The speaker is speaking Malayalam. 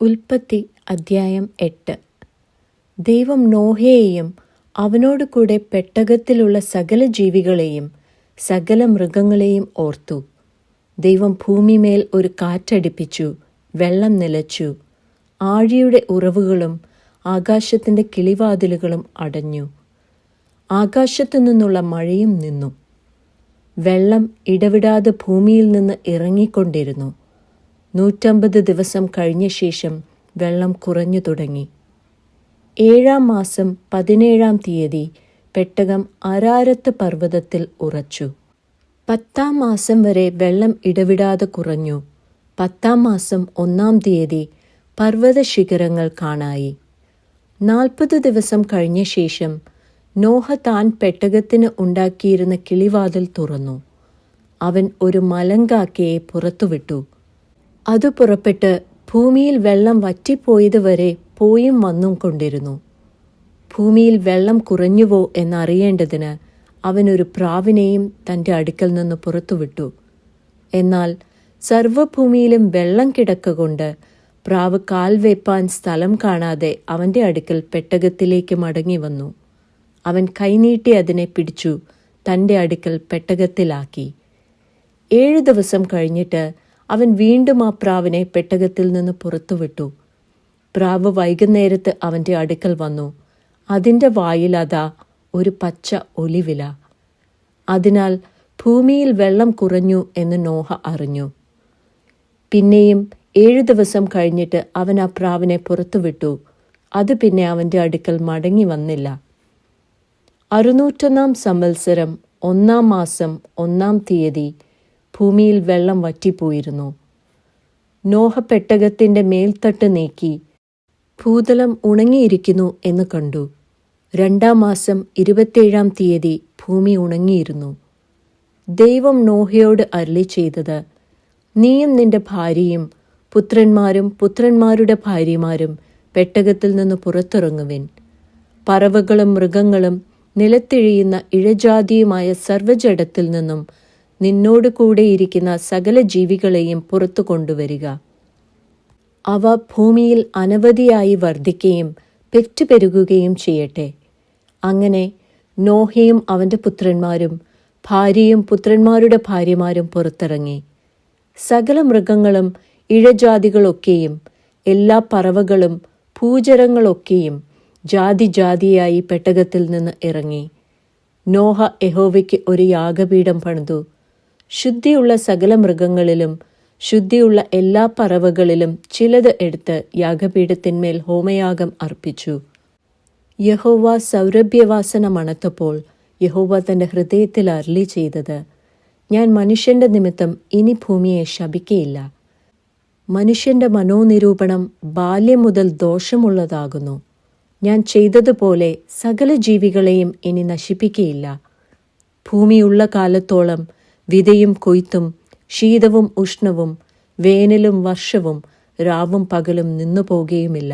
ഉൽപ്പത്തി അദ്ധ്യായം എട്ട്. ദൈവം നോഹയെയും അവനോട് കൂടെ പെട്ടകത്തിലുള്ള സകല ജീവികളെയും സകല മൃഗങ്ങളെയും ഓർത്തു. ദൈവം ഭൂമിമേൽ ഒരു കാറ്റടിപ്പിച്ചു വെള്ളം നിലച്ചു. ആഴിയുടെ ഉറവുകളും ആകാശത്തിന്റെ കിളിവാതിലുകളും അടഞ്ഞു. ആകാശത്തു നിന്നുള്ള മഴയും നിന്നു. വെള്ളം ഇടവിടാതെ ഭൂമിയിൽ നിന്ന് ഇറങ്ങിക്കൊണ്ടിരുന്നു. നൂറ്റമ്പത് ദിവസം കഴിഞ്ഞ ശേഷം വെള്ളം കുറഞ്ഞു തുടങ്ങി. ഏഴാം മാസം പതിനേഴാം തീയതി പെട്ടകം അരാരത്ത് പർവതത്തിൽ ഉറച്ചു. പത്താം മാസം വരെ വെള്ളം ഇടവിടാതെ കുറഞ്ഞു. പത്താം മാസം ഒന്നാം തീയതി പർവത ശിഖരങ്ങൾ കാണായി. നാൽപ്പത് ദിവസം കഴിഞ്ഞ ശേഷം നോഹ താൻ പെട്ടകത്തിന് ഉണ്ടാക്കിയിരുന്ന കിളിവാതിൽ തുറന്നു. അവൻ ഒരു മലങ്കാക്കയെ പുറത്തുവിട്ടു. അത് പുറപ്പെട്ട് ഭൂമിയിൽ വെള്ളം വറ്റിപ്പോയതുവരെ പോയും വന്നും കൊണ്ടിരുന്നു. ഭൂമിയിൽ വെള്ളം കുറഞ്ഞുവോ എന്നറിയേണ്ടതിന് അവനൊരു പ്രാവിനെയും തന്റെ അടുക്കൽ നിന്ന് പുറത്തുവിട്ടു. എന്നാൽ സർവഭൂമിയിലും വെള്ളം കിടക്കുകൊണ്ട് പ്രാവ് കാൽ വെപ്പാൻ സ്ഥലം കാണാതെ അവന്റെ അടുക്കൽ പെട്ടകത്തിലേക്ക് മടങ്ങി വന്നു. അവൻ കൈനീട്ടി അതിനെ പിടിച്ചു തന്റെ അടുക്കൽ പെട്ടകത്തിലാക്കി. ഏഴു ദിവസം കഴിഞ്ഞിട്ട് അവൻ വീണ്ടും ആ പ്രാവിനെ പെട്ടകത്തിൽ നിന്ന് പുറത്തുവിട്ടു. പ്രാവ് വൈകുന്നേരത്ത് അവന്റെ അടുക്കൽ വന്നു. അതിന്റെ വായിൽ അതാ ഒരു പച്ച ഒലിവില. അതിനാൽ ഭൂമിയിൽ വെള്ളം കുറഞ്ഞു എന്ന് നോഹ അറിഞ്ഞു. പിന്നെയും ഏഴു ദിവസം കഴിഞ്ഞിട്ട് അവൻ ആ പ്രാവിനെ പുറത്തുവിട്ടു. അത് പിന്നെ അവന്റെ അടുക്കൽ മടങ്ങി വന്നില്ല. അറുന്നൂറ്റൊന്നാം സംവത്സരം ഒന്നാം മാസം ഒന്നാം തീയതി ഭൂമിയിൽ വെള്ളം വറ്റിപ്പോയിരുന്നു. നോഹ പെട്ടകത്തിന്റെ മേൽത്തട്ട് നീക്കി ഭൂതലം ഉണങ്ങിയിരിക്കുന്നു എന്ന് കണ്ടു. രണ്ടാം മാസം ഇരുപത്തേഴാം തീയതി ഭൂമി ഉണങ്ങിയിരുന്നു. ദൈവം നോഹയോട് അരളി ചെയ്തത് നീയും നിന്റെ ഭാര്യയും പുത്രന്മാരും പുത്രന്മാരുടെ ഭാര്യമാരും പെട്ടകത്തിൽ നിന്ന് പുറത്തിറങ്ങുവിൻ. പറവകളും മൃഗങ്ങളും നിലത്തിഴിയുന്ന ഇഴജാതിയുമായ സർവജടത്തിൽ നിന്നും നിന്നോട് കൂടെയിരിക്കുന്ന സകല ജീവികളെയും പുറത്തു കൊണ്ടുവരിക. അവ ഭൂമിയിൽ അനവധിയായി വർദ്ധിക്കുകയും പെറ്റുപെരുകുകയും ചെയ്യട്ടെ. അങ്ങനെ നോഹയും അവന്റെ പുത്രന്മാരും ഭാര്യയും പുത്രന്മാരുടെ ഭാര്യമാരും പുറത്തിറങ്ങി. സകല മൃഗങ്ങളും ഇഴജാതികളൊക്കെയും എല്ലാ പറവകളും ഭൂചരങ്ങളൊക്കെയും ജാതി ജാതിയായി പെട്ടകത്തിൽ നിന്ന് ഇറങ്ങി. നോഹ എഹോവയ്ക്ക് ഒരു യാഗപീഠം പണിതു. ശുദ്ധിയുള്ള സകല മൃഗങ്ങളിലും ശുദ്ധിയുള്ള എല്ലാ പറവകളിലും ചിലത് എടുത്ത് യാഗപീഠത്തിന്മേൽ ഹോമയാഗം അർപ്പിച്ചു. യഹോവ സൗരഭ്യവാസന മണത്തപ്പോൾ യഹോവ തന്റെ ഹൃദയത്തിൽ അരളി ചെയ്തത് ഞാൻ മനുഷ്യന്റെ നിമിത്തം ഇനി ഭൂമിയെ ശപിക്കയില്ല. മനുഷ്യന്റെ മനോനിരൂപണം ബാല്യം മുതൽ ദോഷമുള്ളതാകുന്നു. ഞാൻ ചെയ്തതുപോലെ സകല ജീവികളെയും ഇനി നശിപ്പിക്കയില്ല. ഭൂമിയുള്ള കാലത്തോളം വിതയും കൊയ്ത്തും ശീതവും ഉഷ്ണവും വേനലും വർഷവും രാവും പകലും നിന്നു പോകുകയുമില്ല